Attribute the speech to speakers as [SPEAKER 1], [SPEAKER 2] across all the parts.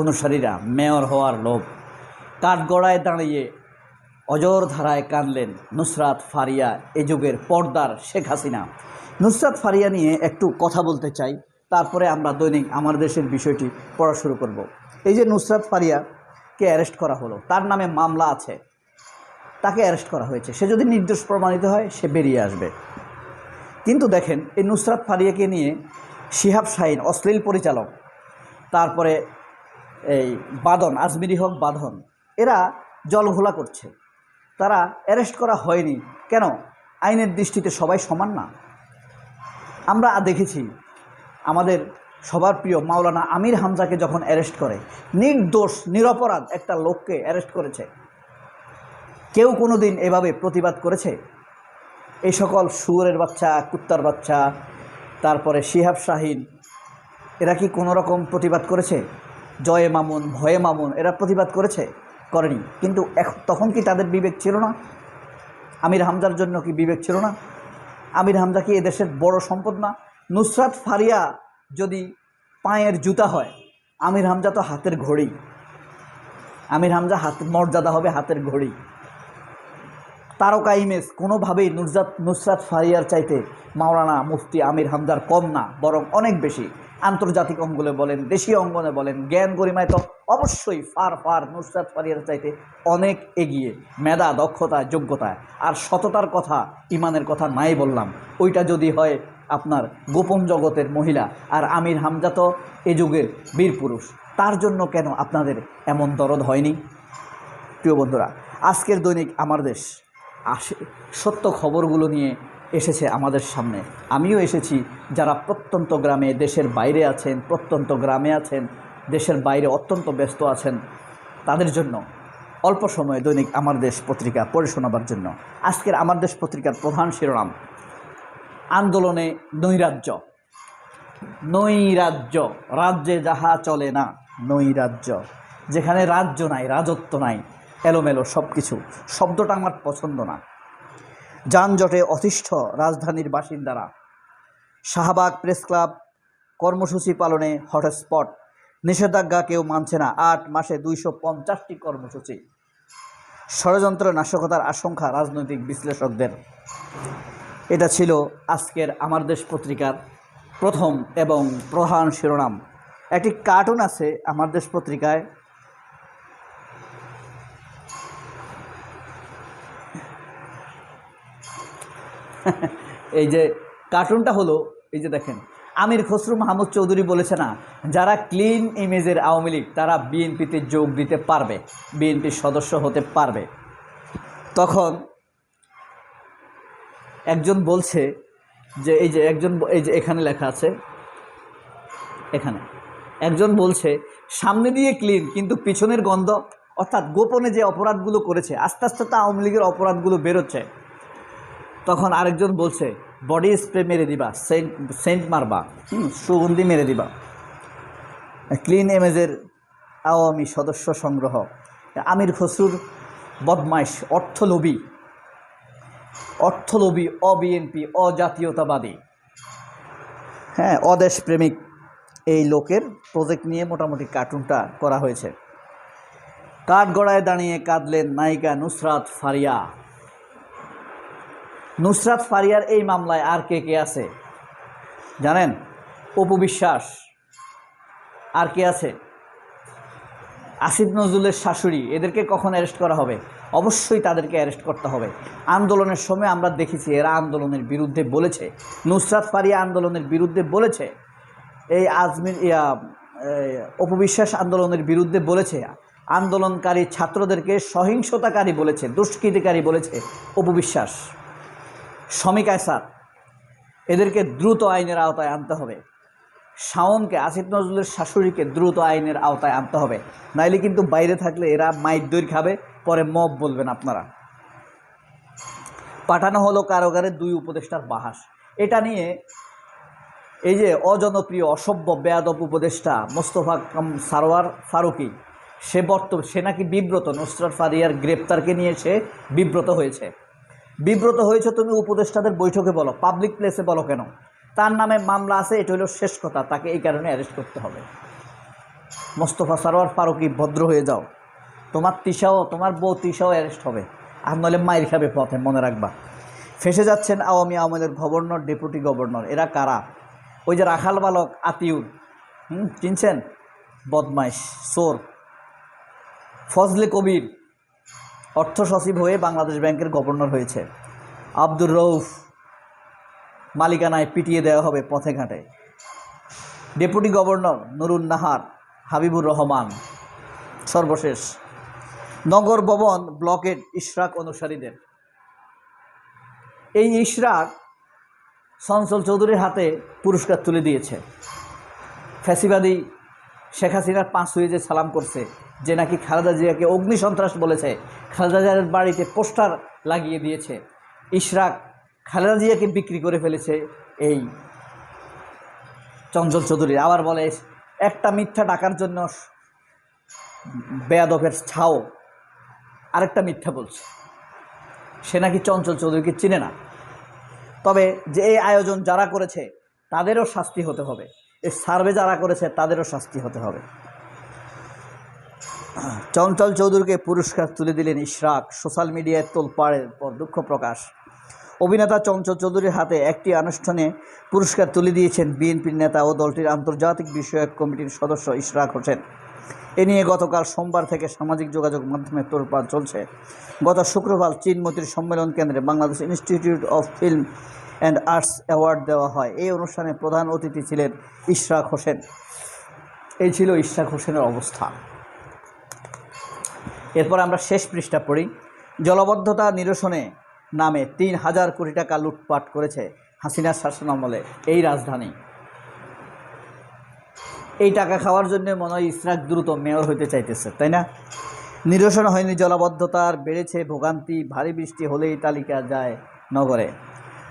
[SPEAKER 1] অনুসারীরা মেয়র হওয়ার লোভ। কাঠগড়ায় দাঁড়িয়ে অজর ধারায় কাঁদলেন নুসরাত ফারিয়া এ যুগের পর্দার শেখ হাসিনা। নুসরাত ফারিয়া নিয়ে একটু কথা বলতে চাই, তারপরে আমরা দৈনিক আমার দেশের বিষয়টি পড়া শুরু করব। এই যে নুসরাত ফারিয়াকে অ্যারেস্ট করা হলো, তার নামে মামলা আছে। তাকে অ্যারেস্ট করা হয়েছে। সে যদি নির্দোষ প্রমাণিত হয়, সে বেরিয়ে আসবে। কিন্তু দেখেন, এই নুসরাত ফারিয়াকে নিয়ে শিহাব শাহিন অশ্লীল পরিচালক, তারপরে এই বাদন আজমিরি হক বাঁধন, এরা জলঘোলা করছে। তারা অ্যারেস্ট করা হয়নি। কেন? আইনের দৃষ্টিতে সবাই সমান না। আমরা দেখেছি, আমাদের সবার প্রিয় মাওলানা আমির হামজাকে যখন অ্যারেস্ট করে, নির্দোষ, নিরপরাধ একটা লোককে অ্যারেস্ট করেছে। কেউ কোনো দিন এভাবে প্রতিবাদ করেছে? এই সকল শুয়োরের বাচ্চা, কুত্তার বাচ্চা, তারপরে শিহাব শাহিন, এরা কি কোনো রকম প্রতিবাদ করেছে? জয়ে মামুন, ভয়ে মামুন, এরা প্রতিবাদ করেছে, করেনি। কিন্তু তখন কি তাদের বিবেক ছিল না? আমির হামজার জন্য কি বিবেক ছিল না? আমির হামজা কি এদেশের বড় সম্পদ না? নুসরাত ফারিয়া যদি পায়ের জুতা হয়, আমির হামজা তো হাতের ঘড়ি। আমির হামজা হাত, মর্যাদা হবে হাতের ঘড়ি। তারকা ইমেজ কোনোভাবেই নুসরাত নুসরাত ফারিয়ার চাইতে মাওলানা মুফতি আমির হামদার কম না, বরং অনেক বেশি। আন্তর্জাতিক অঙ্গনে বলেন, দেশীয় অঙ্গনে বলেন, জ্ঞান গরিমায় তো অবশ্যই ফার ফার নুসরাত ফারিয়ার চাইতে অনেক এগিয়ে। মেধা, দক্ষতা যোগ্যতায় আর সততার কথা, ইমানের কথা নাই বললাম। ওইটা যদি হয় আপনার গোপন জগতের মহিলা আর আমির হামজা তো এ যুগের বীর পুরুষ। তার জন্য কেন আপনাদের এমন দরদ হয়নি? প্রিয় বন্ধুরা, আজকের দৈনিক আমার দেশ। আসে, সত্য খবরগুলো নিয়ে এসেছে আমাদের সামনে। আমিও এসেছি। যারা প্রত্যন্ত গ্রামে দেশের বাইরে আছেন, প্রত্যন্ত গ্রামে আছেন, দেশের বাইরে অত্যন্ত ব্যস্ত আছেন, তাদের জন্য অল্প সময়ে দৈনিক আমার দেশ পত্রিকা পড়ে শোনাবার জন্য। আজকের আমার দেশ পত্রিকার প্রধান শিরোনাম, আন্দোলনে নৈরাজ্য। নৈরাজ্য, রাজ্যে যাহা চলে না, নৈরাজ্য। যেখানে রাজ্য নাই, রাজত্ব নাই, এলোমেলো সব কিছু শব্দটা আমার পছন্দ না। যানজটে অতিষ্ঠ রাজধানীর বাসিন্দারা। শাহবাগ প্রেস ক্লাব কর্মসূচি পালনে হটস্পট। নিষেধাজ্ঞা কেউ মানছে না, আট মাসে দুইশো পঞ্চাশটি কর্মসূচি। ষড়যন্ত্র নাশকতার আশঙ্কা রাজনৈতিক বিশ্লেষকদের। এটা ছিল আজকের আমার দেশ পত্রিকার প্রথম এবং প্রধান শিরোনাম। একটি কার্টুন আছে আমার দেশ পত্রিকায় এই যে কার্টুনটা হলো, এই যে দেখেন, আমির খসরু মাহমুদ চৌধুরী বলেছে না, যারা ক্লিন ইমেজের আওয়ামী লীগ, তারা বিএনপিতে যোগ দিতে পারবে বিএনপির সদস্য হতে পারবে। তখন একজন বলছে যে, এই যে একজন, এই যে এখানে লেখা আছে, এখানে, একজন বলছে, সামনে দিয়ে ক্লিন কিন্তু পিছনের গন্ধ, অর্থাৎ গোপনে যে অপরাধগুলো করেছে, আস্তে আস্তে তো আওয়ামী লীগের অপরাধগুলো বেরোচ্ছে। তখন আরেকজন বলছে বডি স্প্রে মেরে দিবা, সেন্ট সেন্ট মারবা সুগন্ধি মেরে দিবা। ক্লিন এমেজের আওয়ামী সদস্য সংগ্রহ, আমির খসরুর বদমাইশ, অর্থলোভী অর্থলোভী, অবিএনপি, অজাতীয়তাবাদী। হ্যাঁ অদেশপ্রেমিক এই লোকের প্রজেক্ট নিয়ে মোটামুটি কার্টুনটা করা হয়েছে। কাঠগড়ায় দাঁড়িয়ে কাঁদলেন নায়িকা নুসরাত ফারিয়া। নুসরাত ফারিয়ার এই মামলায় আর কে কে আছে? জানেন? অপু বিশ্বাস। আর কে আছে? আসিফ নজরুলের শাশুড়ি। এদেরকে কখন অ্যারেস্ট করা হবে? অবশ্যই তাদেরকে অ্যারেস্ট করতে হবে। আন্দোলনের সময় আমরা দেখেছি এরা আন্দোলনের বিরুদ্ধে বলেছে। নুসরাত ফারিয়া আন্দোলনের বিরুদ্ধে বলেছে। এই আজমির, ইয়া অপবিশ্বাস আন্দোলনের বিরুদ্ধে বলেছে। আন্দোলনকারী ছাত্রদেরকে সহিংসতাকারী বলেছে, দুষ্কৃতিকারী বলেছে অপবিশ্বাস শমী কায়সার এদেরকে দ্রুত আইনের আওতায় আনতে হবে। শাওনকে, আসিফ নজরুলের শাশুড়িকে দ্রুত আইনের আওতায় আনতে হবে। নাইলে কিন্তু বাইরে থাকলে এরা মাইর দৈর খাবে, পরে মব বলবেন আপনারা। পাঠানো হলো কারাগারের দুই উপদেষ্টার বাহাস। এটা নিয়ে এই যে অজনপ্রিয়, অসভ্য, বেয়াদব উপদেষ্টা মোস্তফা কাম, সারোয়ার ফারুকি, সে বর্ত, সে নাকি বিব্রত, নুসরাত ফারিয়ার গ্রেপ্তারকে নিয়ে সে বিব্রত হয়েছে। বিব্রত হয়েছে তুমি উপদেষ্টাদের বৈঠকে বলো পাবলিক প্লেসে বলো কেন? তার নামে মামলা আছে, এটা হলো শেষ কথা, তাকে এই কারণে অ্যারেস্ট করতে হবে। মোস্তফা সারোয়ার ফারুকি, ভদ্র হয়ে যাও। তোমার তিশাও, তোমার বউ তিশাও অ্যারেস্ট হবে। আর নইলে মায়ের খাবে পথে, মনে রাখবা। ফেসে যাচ্ছেন আওয়ামী আওয়ামীদের গভর্নর ডেপুটি গভর্নর এরা কারা? ওই যে রাখাল বালক, আতিউর। হুম, চিনছেন? বদমাইশ সোর ফজলে কবির অর্থ সচিব হয়ে বাংলাদেশ ব্যাংকের গভর্নর হয়েছে। আব্দুর রৌফ মালিকানায় পিটিয়ে দেওয়া হবে পথে ঘাটে। Deputy governor Nurun Nahar, Habibur Rahman. সর্বশেষ, নগর ভবন ব্লকের ইশরাক অনুসারীদের। এই ইশরাক সঞ্চল চৌধুরীর হাতে পুরস্কার তুলে দিয়েছে। ফ্যাসিবাদী শেখ হাসিনার পাঁচ যে সালাম করছে, যে নাকি খালেদা জিয়াকে অগ্নি সন্ত্রাস বলেছে, খালেদা জিয়ার বাড়িতে পোস্টার লাগিয়ে দিয়েছে, ইশরাক খালেদা জিয়াকে বিক্রি করে ফেলেছে এই চঞ্চল চৌধুরী। আবার বলে, একটা মিথ্যা ডাকার জন্য বেয়াদফের ছাও আরেকটা মিথ্যা বলছে। সে নাকি চঞ্চল চৌধুরীকে চিনে না। তবে যে এই আয়োজন যারা করেছে, তাদেরও শাস্তি হতে হবে। এই সার্ভে যারা করেছে, তাদেরও শাস্তি হতে হবে। চঞ্চল চৌধুরীকে পুরস্কার তুলে দিলেন ইশরাক, সোশ্যাল মিডিয়ায় তোলপাড়ের পর দুঃখ প্রকাশ। অভিনেতা চঞ্চল চৌধুরীর হাতে একটি আনুষ্ঠানে পুরস্কার তুলে দিয়েছেন বিএনপির নেতা ও দলটির আন্তর্জাতিক বিষয়ক কমিটির সদস্য ইশরাক হোসেন। এ নিয়ে গতকাল সোমবার থেকে সামাজিক যোগাযোগ মাধ্যমে তোলপাড় চলছে। গত শুক্রবার চীনমতির সম্মেলন কেন্দ্রে Bangladesh institute of film and arts award দেওয়া হয়। এই অনুষ্ঠানে প্রধান অতিথি ছিলেন ইশরাক হোসেন। এই ছিল ইশরাক হোসেনের অবস্থা। এরপর আমরা শেষ পৃষ্ঠা পড়ি। জলবদ্ধতা নিরসনে নামে তিন হাজার কোটি টাকা লুটপাট করেছে হাসিনার শাসনামলে এই রাজধানী। এই টাকা খাওয়ার জন্য মনে হয় ইসরাক দ্রুত মেয়র হইতে চাইতেছে, তাই না? নিরসন হয়নি জলাবদ্ধতার, বেড়েছে ভোগান্তি, ভারী বৃষ্টি হলেই তালিকা যায় নগরে।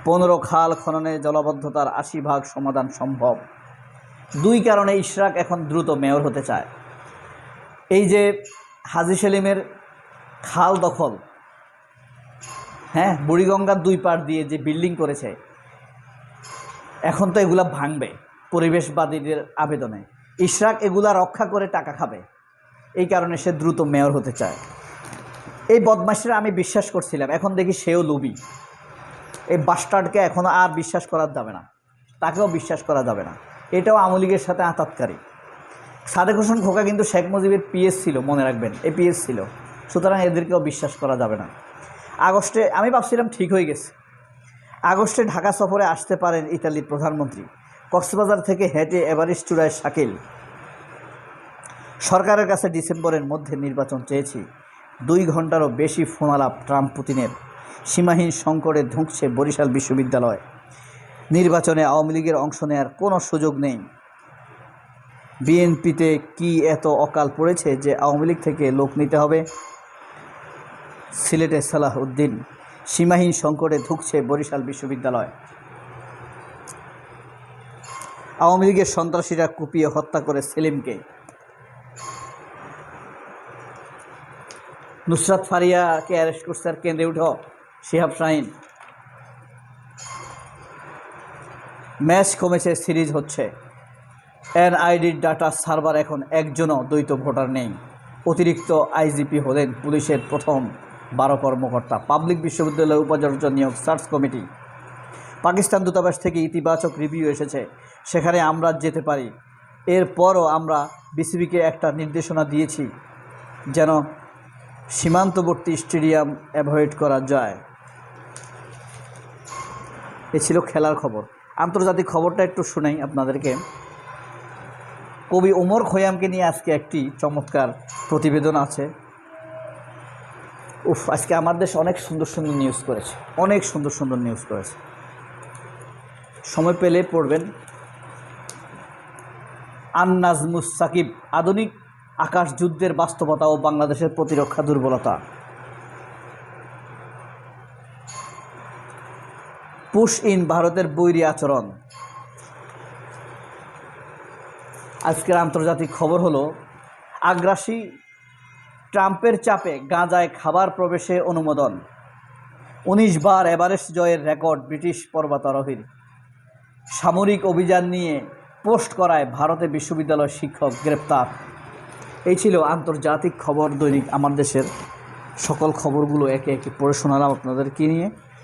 [SPEAKER 1] পনেরো খাল খননে জলাবদ্ধতার আশি ভাগ সমাধান সম্ভব। দুই কারণে ইশরাক এখন দ্রুত মেয়র হতে চায়। এই যে হাজি সেলিমের খাল দখল হ্যাঁ বুড়িগঙ্গার দুই পার দিয়ে যে বিল্ডিং করেছে, এখন তো এগুলা ভাঙবে পরিবেশবাদীদের আবেদনে। ইশরাক এগুলা রক্ষা করে টাকা খাবে, এই কারণে সে দ্রুত মেয়র হতে চায়। এই বদমাসরা আমি বিশ্বাস করছিলাম, এখন দেখি সেও লুবি। এই বাস্টার্ডকে এখনও আর বিশ্বাস করা যাবে না। তাকেও বিশ্বাস করা যাবে না। এটাও আওয়ামী লীগের সাথে আতাতকারী। সাদেক হোসেন খোকা কিন্তু শেখ মুজিবের পিএস ছিল, মনে রাখবেন। এ পিএস ছিল। সুতরাং এদেরকেও বিশ্বাস করা যাবে না। আগস্টে, আমি ভাবছিলাম ঠিক হয়ে গেছে। আগস্টে ঢাকা সফরে আসতে পারেন ইতালির প্রধানমন্ত্রী। কক্সবাজার থেকে হেঁটে এভারেস্ট চূড়ায় শাকিল। সরকারের কাছে ডিসেম্বরের মধ্যে নির্বাচন চেয়েছি। দুই ঘন্টারও বেশি ফোনালাপ ট্রাম্প পুতিনের সীমাহীন সংকটে ধুঁকছে বরিশাল বিশ্ববিদ্যালয়। নির্বাচনে আওয়ামী লীগের অংশ নেওয়ার কোনো সুযোগ নেই। বিএনপিতে কি এত অকাল পড়েছে যে আওয়ামী লীগ থেকে লোক নিতে হবে? সিলেটে সালাহ উদ্দিন সীমাহীন সংকটে ধুঁকছে বরিশাল বিশ্ববিদ্যালয়। আওয়ামী লীগের সন্ত্রাসীরা কুপিয়ে হত্যা করে সেলিমকে। নুসরাত ফারিয়াকে অ্যারেস্ট করছে আর কেন্দ্রে উঠো শিহাব ম্যাচ কমেছে, সিরিজ হচ্ছে। এনআইডির ডাটা সার্ভার এখন একজনও দ্বৈত ভোটার নেই। অতিরিক্ত আইজিপি হলেন পুলিশের প্রথম বারো কর্মকর্তা। পাবলিক বিশ্ববিদ্যালয় উপাচার্য নিয়োগ সার্চ কমিটি। পাকিস্তান দূতাবাস থেকে ইতিবাচক রিভিউ এসেছে। সেখানে আমরা যেতে পারি। এরপরও আমরা বিসিবিকে একটা নির্দেশনা দিয়েছি যেন সীমান্তবর্তী স্টেডিয়াম অ্যাভয়েড করা যায়। এ ছিল খেলার খবর। আন্তর্জাতিক খবরটা একটু শুনাই আপনাদেরকে। কবি ওমর খৈয়ামকে নিয়ে আজকে একটি চমৎকার প্রতিবেদন আছে। উফ, আজকে আমার দেশ অনেক সুন্দর সুন্দর নিউজ করেছে। অনেক সুন্দর সুন্দর নিউজ করেছে। সময় পেলে পড়বেন। আন্নাজমুস সাকিব, আধুনিক আকাশ যুদ্ধের বাস্তবতা ও বাংলাদেশের প্রতিরক্ষা দুর্বলতা। পুশ ইন ভারতের বৈরী আচরণ। আজকের আন্তর্জাতিক খবর হলো, আগ্রাসী ট্রাম্পের চাপে গাঁজায় খাবার প্রবেশে অনুমোদন। উনিশ বার এভারেস্ট জয়ের রেকর্ড ব্রিটিশ পর্বতারোহীর। সামরিক অভিযান নিয়ে পোস্ট করায় ভারতে বিশ্ববিদ্যালয় শিক্ষক গ্রেপ্তার। এই ছিল আন্তর্জাতিক খবর দৈনিক আমার দেশের। সকল খবরগুলো একে একে পড়ে শোনালাম আপনাদেরকে নিয়ে।